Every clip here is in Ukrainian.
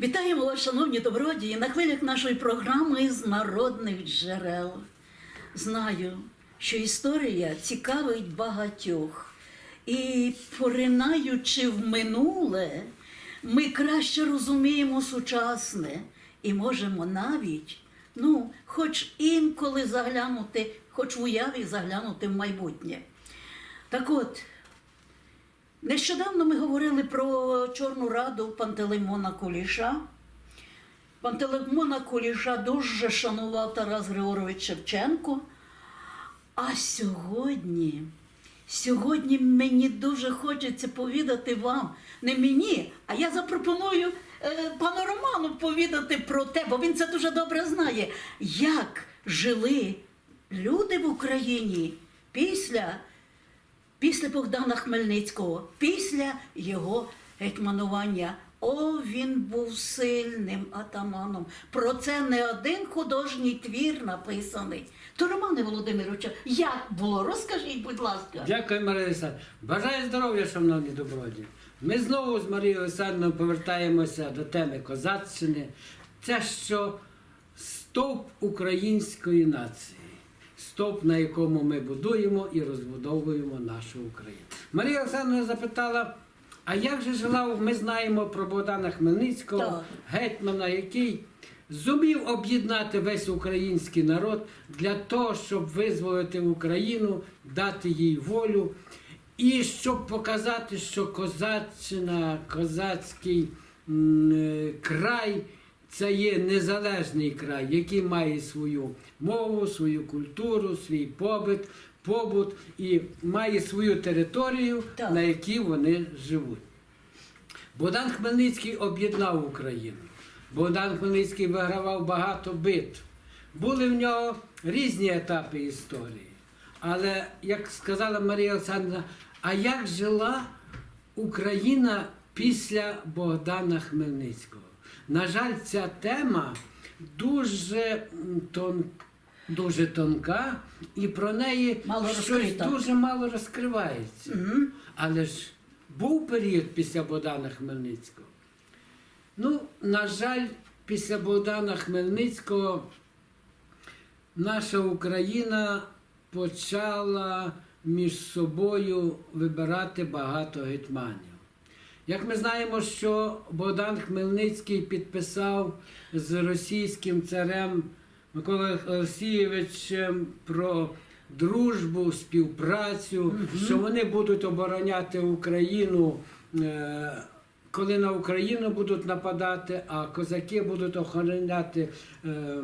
Вітаємо вас, шановні добродії, на хвилях нашої програми з народних джерел. Знаю, що історія цікавить багатьох, і поринаючи в минуле, ми краще розуміємо сучасне і можемо навіть, ну, хоч інколи заглянути, хоч в уяві заглянути в майбутнє. Так от, Нещодавно ми говорили про Чорну Раду Пантелеймона Куліша. Пантелеймона Куліша дуже шанував Тарас Григорович Шевченко. А сьогодні, сьогодні мені дуже хочеться повідати вам, не мені, а я запропоную е, пану Роману повідати про те, бо він це дуже добре знає, як жили люди в Україні після після Богдана Хмельницького, після його гетьманування. О, він був сильним атаманом. Про це не один художній твір написаний. То, Романе Володимировичу, як було? Розкажіть, будь ласка. Дякую, Марія Олександрівна. Бажаю здоров'я, шановні доброді. Ми знову з Марією Олександрівною повертаємося до теми козацщини. Це що стовп української нації, стовп, на якому ми будуємо і розбудовуємо нашу Україну. Марія Олександрівна запитала. А як же жила, ми знаємо про Богдана Хмельницького, Так. гетьмана, який зумів об'єднати весь український народ для того, щоб визволити Україну, дати їй волю, і щоб показати, що козаччина, козацький м, е, край це є незалежний край, який має свою мову, свою культуру, свій побит, побут і має свою територію, Так. на якій вони живуть. Богдан Хмельницький об'єднав Україну. Богдан Хмельницький вигравав багато битв. Були в нього різні етапи історії. Але, як сказала Марія Олександрівна, а як жила Україна після Богдана Хмельницького? На жаль, ця тема дуже м, тон, дуже тонка, і про неї Мало щось розкрита. дуже мало розкривається. Мгм. Але ж був період після Богдана Хмельницького. Ну, на жаль, після Богдана Хмельницького наша Україна почала між собою вибирати багато гетьманів. Як ми знаємо, що Богдан Хмельницький підписав з російським царем Миколою Олексійовичем про дружбу, співпрацю, що вони будуть обороняти Україну, е, коли на Україну будуть нападати, а козаки будуть охороняти е,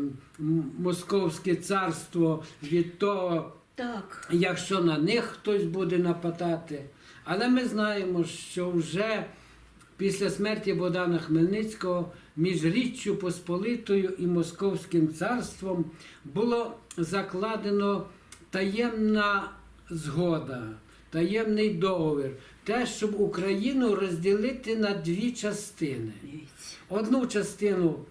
Московське царство від того, Так. якщо на них хтось буде нападати. Але ми знаємо, що вже після смерті Богдана Хмельницького між Річчю Посполитою і Московським царством було закладено таємна згода, таємний договір, те, щоб Україну розділити на дві частини. Одну частину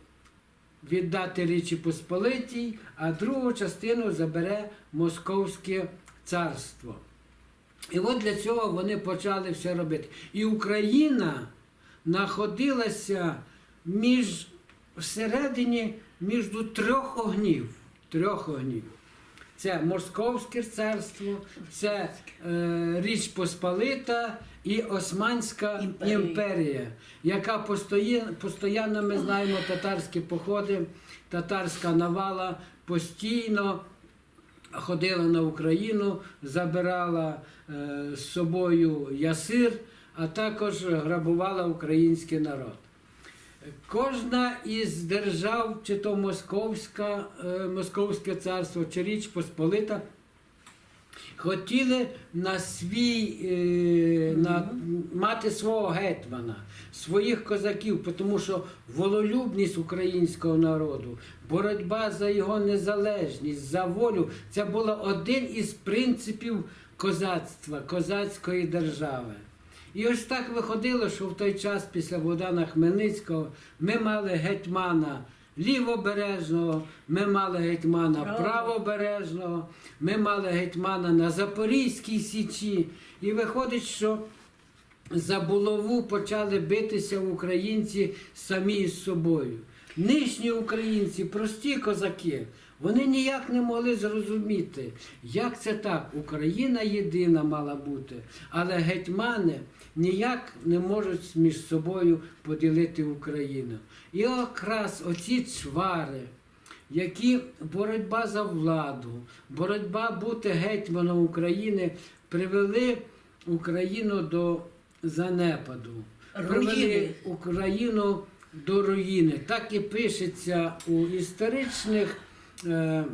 віддати Річі Посполитій, а другу частину забере Московське царство. І от для цього вони почали все робити. І Україна знаходилася між всередині між трьох огнів. Трьох огнів. Це Московське царство, це е, Річ Посполита і Османська Імперія. імперія, яка постійно, ми знаємо, татарські походи, татарська навала постійно ходила на Україну, забирала е, з собою ясир, а також грабувала український народ. Кожна із держав, чи то Московська, е, Московське царство, чи Річ Посполита, хотіли на свій е, на, мати свого гетьмана, своїх козаків, тому що вололюбність українського народу, боротьба за його незалежність, за волю це було один із принципів козацтва, козацької держави. І ось так виходило, що в той час після Богдана Хмельницького ми мали гетьмана лівобережного, ми мали гетьмана правобережного, ми мали гетьмана на Запорізькій Січі. І виходить, що за булаву почали битися українці самі з собою. Нижні українці, прості козаки, вони ніяк не могли зрозуміти, як це так, Україна єдина мала бути, але гетьмани ніяк не можуть між собою поділити Україну. І якраз оці чвари, які боротьба за владу, боротьба бути гетьманом України привели Україну до занепаду, привели Україну до руїни. Так і пишеться у історичних. Е,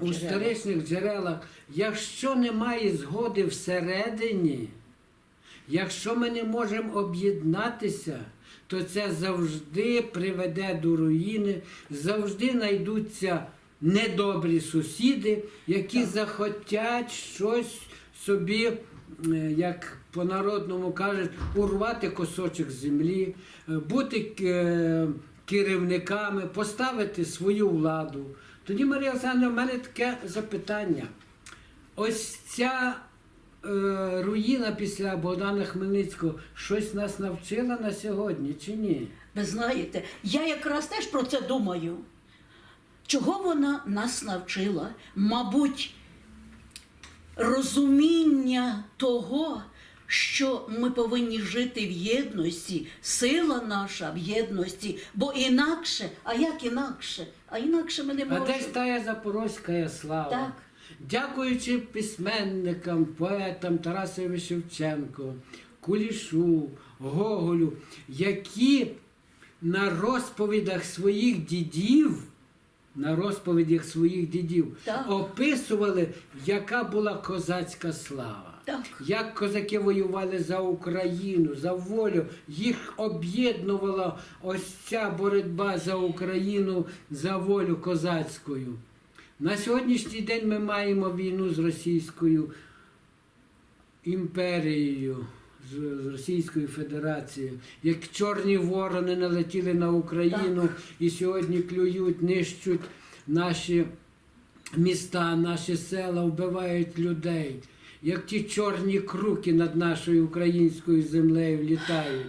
у історичних джерелах, якщо немає згоди всередині, Якщо ми не можемо об'єднатися, то це завжди приведе до руїни, завжди знайдуться недобрі сусіди, які захотять щось собі, е, як по-народному кажуть, урвати кусочок землі, е, бути е, керівниками, поставити свою владу. Тоді, Марія Олександровна, в мене таке запитання. Ось ця е, руїна після Богдана Хмельницького щось нас навчила на сьогодні чи ні? Ви знаєте, я якраз теж про це думаю. Чого вона нас навчила? Мабуть, розуміння того, що ми повинні жити в єдності, сила наша в єдності, бо інакше, а як інакше? А інакше ми не А можемо. десь тая запорозька слава. Так. Дякуючи письменникам, поетам Тарасові Шевченко, Кулішу, Гоголю, які на розповідах своїх дідів, на розповідях своїх дідів Так. описували, яка була козацька слава. Так. Як козаки воювали за Україну, за волю, їх об'єднувала ось ця боротьба за Україну, за волю козацькою. На сьогоднішній день ми маємо війну з Російською імперією, з Російською Федерацією. Як чорні ворони налетіли на Україну і сьогодні клюють, нищуть наші міста, наші села, вбивають людей. Як ті чорні круки над нашою українською землею літають.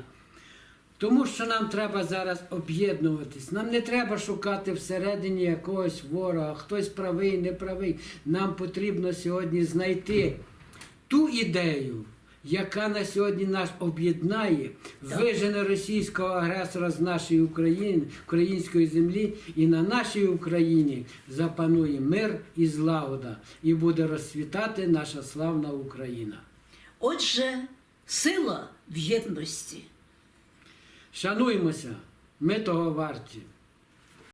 Тому що нам треба зараз об'єднуватись. Нам не треба шукати всередині якогось ворога, хтось правий, не правий. Нам потрібно сьогодні знайти ту ідею, яка на сьогодні нас об'єднає, вижене російського агресора з нашої України, української землі, і на нашій Україні запанує мир і злагода, і буде розцвітати наша славна Україна. Отже, сила в єдності. Шануймося, ми того варті.